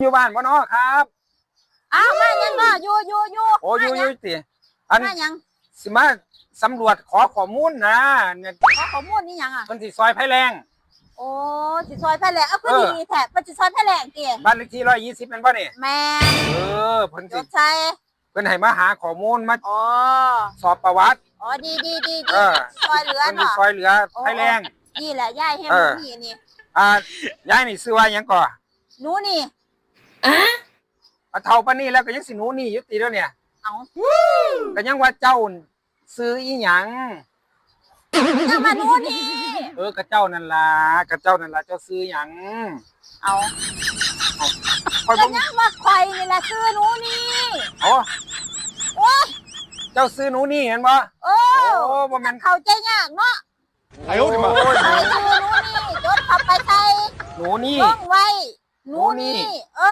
อยู่บ้านบ่เนาะครับอ้าวมายังเนาะอยู่อยู่อยู่โอ้อยู่อยู่ติอันมายังสิมาสำรวจขอข้อมูลนะเนี่ยขอข้อมูลนี่ยังอะเพิ่นสิซอยไผแรงโอ้สิซอยแพร่แหลงเอาคือเออดีๆแท้มันสิซอยแพร่แหลงติบ้านเลขที่120แม่นบ่นี่แม่เออเพิ่นจสิดใช่เพิ่นให้มาหาข้อมูลมาอ๋อสอบประวัติอ๋อดีดีดีเอดีอซอยเหลือเพิ่นสิเนาะซอยเหลือไผแรงนี่แหละย่ายให้เอหนูอนี่นี่อ่ายายนี่ซื้อว่าหยังก่อหนูนี่ เอาเท่าปานนี้แล้วก็ยังสิหนูนี่อยู่ติแล้วเนี่ยเอาก็ยังว่าเจ้าซื้ออีหยังจะมาหนูนี่ เออกระเจ้านั่นล่ะกระเจ้านั่นล่ะเจ้าซื้อหยังเอาคอยก็บ่ยังว่าข่อยนี่แหละซื้อหนูนี่อ๋อโอ้ยเจ้าซื้อหนูนี่เห็นบ่โอ้โอ้บ่แม่นเข้าใจยากเนาะไอ้โอ้ยหนูข่อยซื้อหนูนี่จดขับไปใส่หนูนี่ล่องไว้หนูนี่ เออ